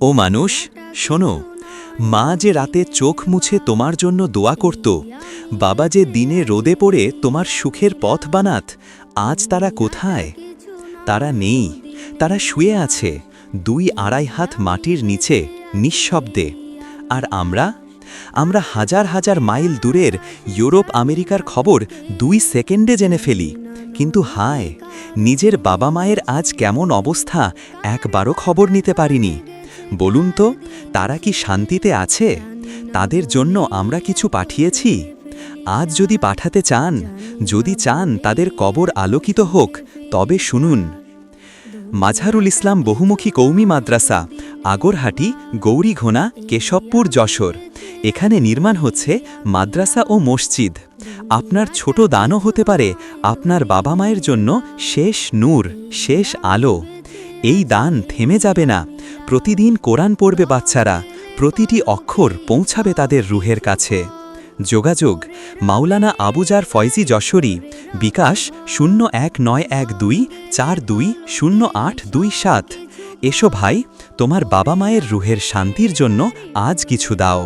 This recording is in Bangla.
ও মানুষ, শোনো, মা যে রাতে চোখ মুছে তোমার জন্য দোয়া করত, বাবা যে দিনে রোদে পড়ে তোমার সুখের পথ বানাত, আজ তারা কোথায়? তারা নেই, তারা শুয়ে আছে, দুই আড়াই হাত মাটির নিচে, নিঃশব্দে। আর আমরা? আমরা হাজার হাজার মাইল দূরের ইউরোপ আমেরিকার খবর দুই সেকেন্ডে জেনে ফেলি। কিন্তু হায়, নিজের বাবা মায়ের আজ কেমন অবস্থা, একবারও খবর নিতে পারিনি। বলুন তো, তারা কি শান্তিতে আছে? তাদের জন্য আমরা কিছু পাঠিয়েছি। আজ যদি পাঠাতে চান, যদি চান তাদের কবর আলোকিত হোক, তবে শুনুন। মাঝারুল ইসলাম বহুমুখী কৌমি মাদ্রাসা, আগরহাটি, গৌরীঘোনা, কেশবপুর, যশোর। এখানে নির্মাণ হচ্ছে মাদ্রাসা ও মসজিদ। আপনার ছোট দানও হতে পারে, আপনার বাবা মায়ের জন্য শেষ নূর, শেষ আলো। এই দান থেমে যাবে না। প্রতিদিন কোরআন পড়বে বাচ্চারা, প্রতিটি অক্ষর পৌঁছাবে তাদের রুহের কাছে। যোগাযোগ, মাওলানা আবুজার ফয়জি যশোরী, বিকাশ শূন্য এক নয় এক দুই চার দুই শূন্য আট দুই সাত। এসো ভাই, তোমার বাবা মায়ের রুহের শান্তির জন্য আজ কিছু দাও।